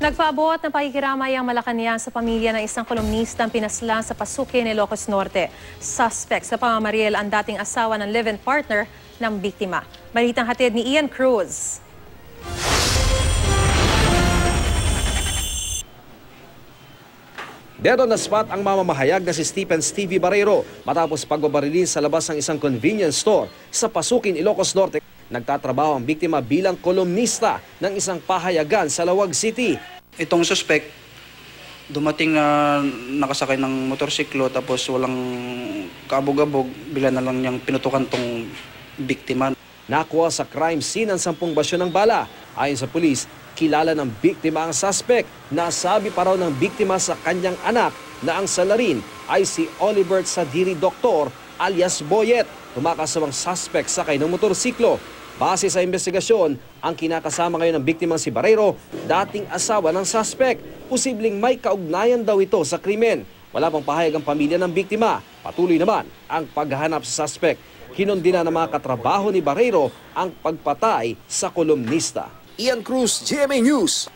Nagpaabot ng pakikiramay ang Malacanang sa pamilya ng isang kolumnistang pinaslang sa Pasukin, Ilocos Norte. Suspect sa pamamaril ang dating asawa ng live-in partner ng biktima. Balitang hatid ni Ian Cruz. Dead on the spot ang mamamahayag na si Stephen Stevie Barrero matapos pagbabarilin sa labas ng isang convenience store sa Pasukin, Ilocos Norte. Nagtatrabaho ang biktima bilang kolumnista ng isang pahayagan sa Lawag City. Itong suspect, dumating na nakasakay ng motorsiklo tapos walang kabog-abog, bila na lang niyang pinutukan tong biktima. Nakuha sa crime scene ang sampung basyo ng bala. Ayon sa pulis, kilala ng biktima ang suspect. Nasabi pa raw ng biktima sa kanyang anak na ang salarin ay si Oliver Sadiri Doktor alias Boyet. Tumakas ang suspect sakay ng motorsiklo. Base sa investigasyon, ang kinakasama ngayon ng biktimang si Barrero, dating asawa ng suspect. Posibleng may kaugnayan daw ito sa krimen. Wala pang pahayag ang pamilya ng biktima. Patuloy naman ang paghahanap sa suspect. Kinundina ng mga katrabaho ni Barrero ang pagpatay sa kolumnista. Ian Cruz, GMA News.